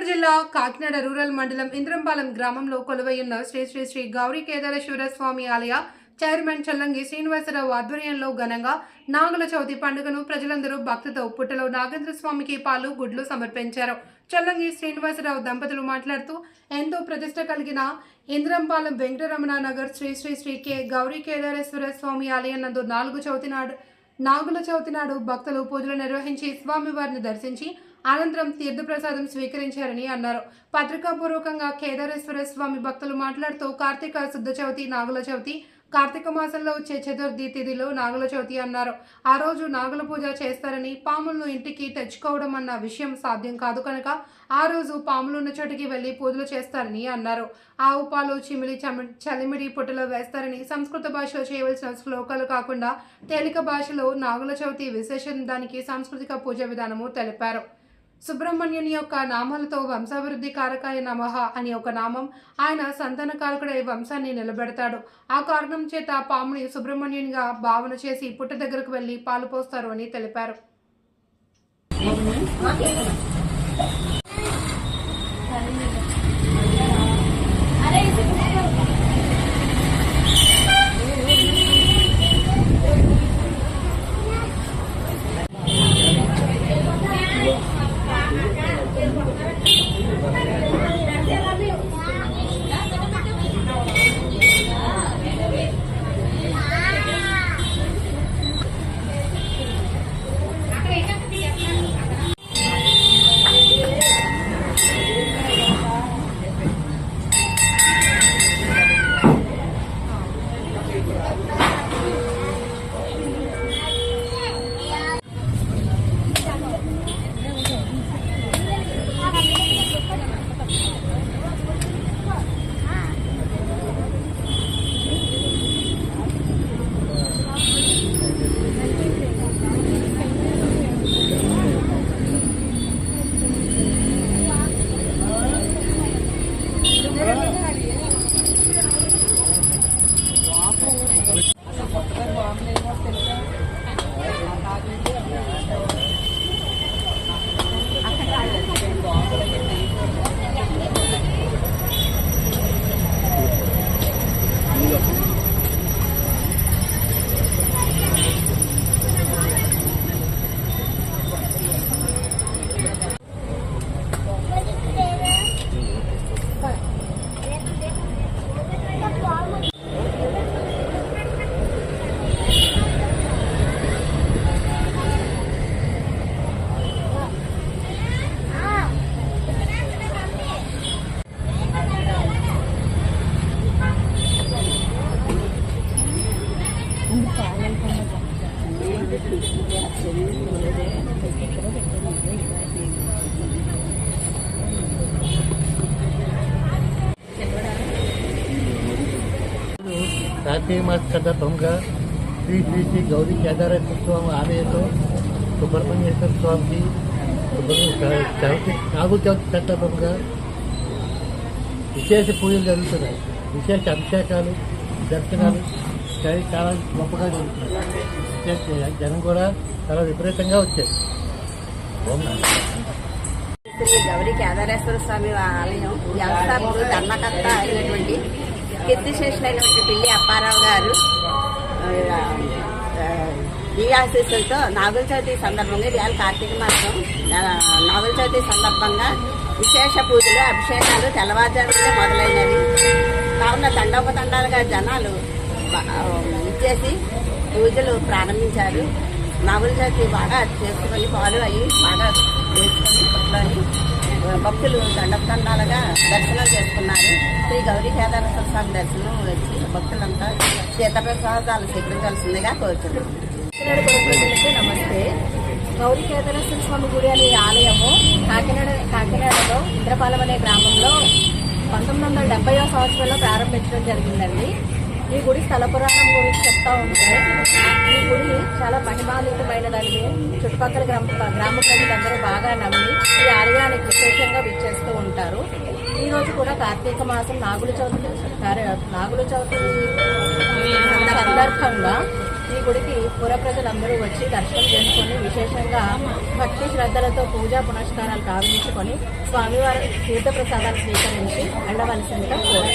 కాకినాడ జిల్లా కాకినాడ రూరల్ మండలం ఇంద్రంపాలెం గ్రామంలో కొలువైయున్న శ్రీ శ్రీ శ్రీ గౌరీ కేదారేశ్వర స్వామి ఆలయ చైర్మన్ చల్లంగి శ్రీనివాసరావు ఆధ్వర్యంలో ఘనంగా నాగుల చవితి పండుగను ప్రజలందరూ భక్తితో పుట్టలో నాగేంద్ర స్వామికి పాలు గుడ్లు సమర్పించారు. చల్లంగి శ్రీనివాసరావు దంపతులు మాట్లాడుతూ ఎంతో ప్రతిష్ట కలిగిన ఇంద్రంపాలెం వెంకటరమణ నగర్ శ్రీ శ్రీ శ్రీ కె గౌరీ కేదారేశ్వర స్వామి ఆలయం నందు నాలుగు చవితి నాడు నాగుల చవితి నాడు భక్తులు పూజలు నిర్వహించి స్వామివారిని దర్శించి అనంతరం తీర్థప్రసాదం స్వీకరించారని అన్నారు. పత్రికాపూర్వకంగా కేదారేశ్వర స్వామి భక్తులు మాట్లాడుతూ కార్తీక శుద్ధ చవితి నాగుల చవితి కార్తీక మాసంలో వచ్చే చతుర్థి తిథిలో నాగుల చవితి అన్నారు. ఆ రోజు నాగుల పూజ చేస్తారని పాములను ఇంటికి తెచ్చుకోవడం అన్న విషయం సాధ్యం కాదు కనుక ఆ రోజు పాములు ఉన్న చోటికి వెళ్ళి పూజలు చేస్తారని అన్నారు. ఆవు పాలు చిమిలి చమి- చలిమిడి పుట్టలో వేస్తారని సంస్కృత భాషలో చేయవలసిన శ్లోకాలు కాకుండా తేలిక భాషలో నాగుల చవితి విశేషం దానికి సాంస్కృతిక పూజ విధానము తెలిపారు. సుబ్రహ్మణ్యుని యొక్క నామాలతో వంశాభివృద్ధి కారకాయ నమః అని ఒక నామం ఆయన సంతాన కారకుడై వంశాన్ని నిలబెడతాడు. ఆ కారణం చేత పాముని సుబ్రహ్మణ్యునిగా భావన చేసి పుట్ట దగ్గరకు వెళ్ళి పాలు పోస్తారు అని తెలిపారు. కార్తీక మాస సందర్భంగా శ్రీ శ్రీ శ్రీ గౌరీ కేదారేశ్వర స్వామి ఆలయంలో సుబ్రహ్మణ్యేశ్వర స్వామికి సుబ్రహ్మణ్య చవితి నాగు చవితి సందర్భంగా విశేష పూజలు జరుగుతున్నాయి విశేష అభిషేకాలు దర్శనాలు చాలా చాలా గొప్పగా జరుగుతున్నాయి వచ్చేసి జనం కూడా చాలా విపరీతంగా వచ్చేది గౌరీ కేదారేశ్వర స్వామి ఆలయం వ్యవస్థాపకుడు ధర్మకర్త అయినటువంటి కీర్తిశేషులైనటువంటి పిల్లి అప్పారావు గారు ఈ ఆశీస్సులతో నాగుల చవితి సందర్భంగా ఇవాళ కార్తీక మాసం నాగుల చవితి సందర్భంగా విశేష పూజలు అభిషేకాలు తెల్లవారుజామునే మొదలైనవి. కావున తండోపతండాలుగా జనాలు ఇచ్చేసి పూజలు ప్రారంభించారు. నాగుల చవితి బాగా చేసుకొని పాలు అయ్యి బాగా చేసుకొని పుట్లని భక్తులు దండపదండాలుగా దర్శనం చేసుకున్నారు. శ్రీ గౌరీ కేదారేశ్వర స్వామి దర్శనం వచ్చి భక్తులంతా తీర్థప్రసాదాలు స్వీకరించాల్సిందిగా కోరుతున్నాం నమస్తే. గౌరీ కేదారేశ్వర స్వామి గుడి అనే ఆలయము కాకినాడ కాకినాడలో ఇంద్రపాలెం అనే గ్రామంలో పంతొమ్మిది వందల డెబ్బైవ సంవత్సరంలో ప్రారంభించడం జరిగిందండి. ఈ గుడి స్థల పురాణం గురించి చెప్తా ఉంటే ఈ గుడి చాలా మహిమాన్వితమైనదండి. చుట్టుపక్కల గ్రామ గ్రామ ప్రజలందరూ బాగా నమ్మి ఈ ఆలయానికి విశేషంగా విచ్చేస్తూ ఉంటారు. ఈ రోజు కూడా కార్తీక మాసం నాగుల చవితి నాగుల చవితి సందర్భంగా ఈ గుడికి పుర ప్రజలందరూ వచ్చి దర్శనం చేసుకొని విశేషంగా భక్తి శ్రద్ధలతో పూజా పునస్కారాలు కావించుకొని స్వామివారి తీర్థప్రసాదాలు స్వీకరించి వెళ్ళవలసిందిగా కోరు